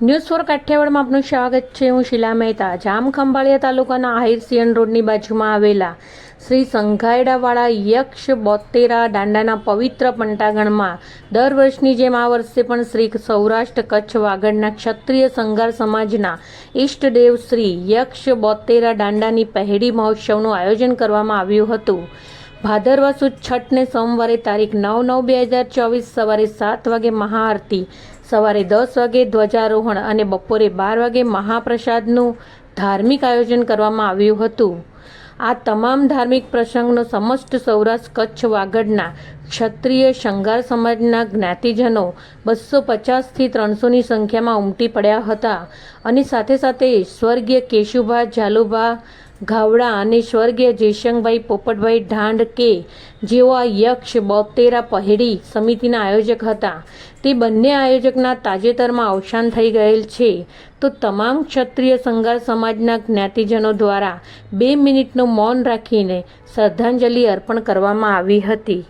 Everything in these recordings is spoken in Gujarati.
ન્યૂઝ ફોર કાઠિયાવાડમાં આપનું સ્વાગત છે. હું શિલા મહેતા. જામ ખંભાળિયા તાલુકાના આહિરસિયન રોડની બાજુમાં આવેલા શ્રી સંઘાયડાવાળા યક્ષ બોતેરા દાંડાના પવિત્ર પંટાગણમાં દર વર્ષની જેમ આ વર્ષે પણ શ્રી સૌરાષ્ટ્ર કચ્છ વાગડના ક્ષત્રિય સંઘાર સમાજના ઈષ્ટદેવ શ્રી યક્ષ બોતેરા દાંડાની પહેડી મહોત્સવનું આયોજન કરવામાં આવ્યું હતું. ભાદરવા સુદ છઠને સોમવારે તારીખ નવ નવ બે હજાર ચોવીસ સવારે સાત વાગે મહાઆરતી, સવારે દસ વાગે ધ્વજારોહણ અને બપોરે બાર વાગે મહાપ્રસાદનું ધાર્મિક આયોજન કરવામાં આવ્યું હતું. આ તમામ ધાર્મિક પ્રસંગનો સમસ્ત સૌરાષ્ટ્ર કચ્છ વાગડના ક્ષત્રિય શંગાર સમાજના જ્ઞાતિજનો બસો પચાસથી ત્રણસોની સંખ્યામાં ઉમટી પડ્યા હતા અને સાથે સાથે સ્વર્ગીય કેશુભા, ઝાલુભા ઘાવડા અને સ્વર્ગીય જયશંકભાઈ પોપટભાઈ ઢાંડ કે જેઓ આ યક્ષ બોતેરા પહેડી સમિતિના આયોજક હતા તે બંને આયોજકના તાજેતરમાં અવસાન થઈ ગયેલ છે. તો તમામ ક્ષત્રિય સંઘાર સમાજના જ્ઞાતિજનો દ્વારા બે મિનિટનું મૌન રાખીને શ્રદ્ધાંજલિ અર્પણ કરવામાં આવી હતી.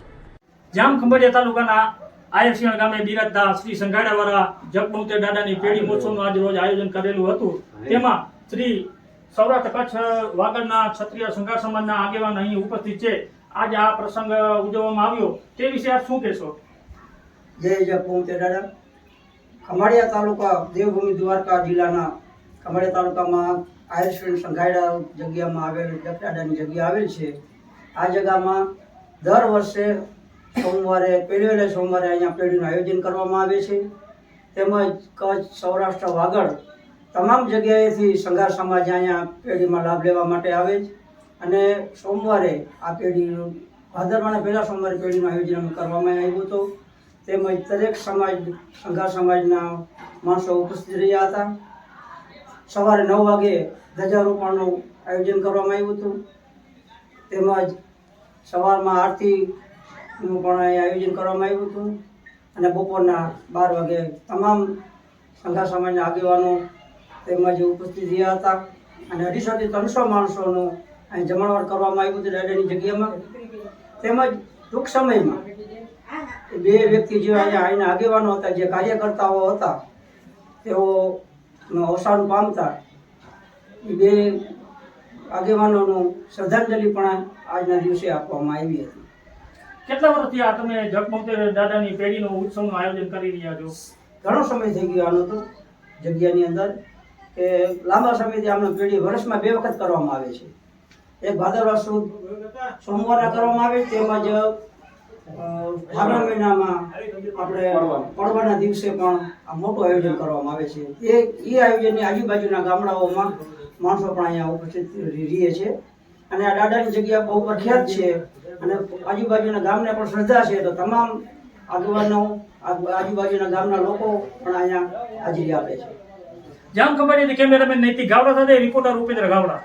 જામ ખંભાળિયા તાલુકાના આયરસિંહ ગામે બિરાજતા શ્રી સંઘાડાવાળા જગબંતે દાદાની પેઢી મહોત્સવનું આજ રોજ આયોજન કરેલું હતું. તેમાં શ્રી સૌરાષ્ટ્ર કચ્છ, વાગડના ક્ષત્રિય સંઘાર સમાજના આગેવાન અહીં ઉપસ્થિત છે. આજે આ પ્રસંગ ઉજવવામાં આવ્યો. તે વિશે આપ શું કહેશો? જય જપું તે દાદા. ખમાડિયા તાલુકા દેવભૂમિ દ્વારકા જિલ્લાના ખમાડિયા તાલુકામાં આયુષ્યન સંઘાયડા જગ્યામાં આવેલ જગદાદાની જગ્યા આવેલ છે. આ જગ્યામાં દર વર્ષે સોમવારે વહેલે સોમવારે અહીંયા પેઢીનું આયોજન કરવામાં આવે છે. તેમજ કચ્છ, સૌરાષ્ટ્ર, વાગડ તમામ જગ્યાએથી સંઘાર સમાજ અહીંયા પેઢીમાં લાભ લેવા માટે આવે છે. અને સોમવારે આ પેઢીનું ભાદરવાના પહેલા સોમવારે પેઢીનું આયોજન કરવામાં આવ્યું હતું. તેમજ દરેક સમાજ, સંઘાર સમાજના માણસો ઉપસ્થિત રહ્યા હતા. સવારે નવ વાગે ધ્વજારોપણનું આયોજન કરવામાં આવ્યું હતું. તેમજ સવારમાં આરતીનું પણ આયોજન કરવામાં આવ્યું હતું. અને બપોરના બાર વાગે તમામ સંઘાર સમાજના આગેવાનો તેમજ ઉપસ્થિત રહ્યા હતા. અને અઢીસોથી ત્રણસો માણસોનું અહીં જમણવાર કરવામાં આવ્યું હતું દાદાની જગ્યામાં. તેમજ ટૂંક સમયમાં બે વ્યક્તિ જે અહીંયા આવીને આગેવાનો હતા જે કાર્યકર્તાઓ હતા તેઓ અવસાન પામતા. બે આગેવાનોનું શ્રદ્ધાંજલિ પણ આજના દિવસે આપવામાં આવી હતી. કેટલા વર્ષથી આ તમે જગમગતે દાદાની પેઢીનો ઉત્સવનું આયોજન કરી રહ્યા છો? ઘણો સમય થઈ ગયો આનો તો જગ્યાની અંદર. કે લાંબા સમયથી આમનો પેઢી વર્ષમાં બે વખત કરવામાં આવે છે. એક ભાદરવા સુદ સોમવારના કરવામાં આવે તેમજ અ, ફાગણ મહિનામાં આપણે પડવાના દિવસે પણ આ મોટું આયોજન કરવામાં આવે છે. એ એ આયોજનની આજુબાજુના ગામડાઓમાં માણસો પણ અહીંયા ઉપસ્થિત રહે છે. અને આ દાદાની જગ્યા બહુ પ્રખ્યાત છે. અને આજુબાજુના ગામને પણ શ્રદ્ધા છે. તો તમામ આગેવાનો આજુ- આજુબાજુના ગામના લોકો પણ અહીંયા હાજરી આપે છે. જામ ખંભાળિયાથી કેમેરામેન નૈતિક ગાવડા સાથે રિપોર્ટર ઉપેન્દ્ર ગાવડા.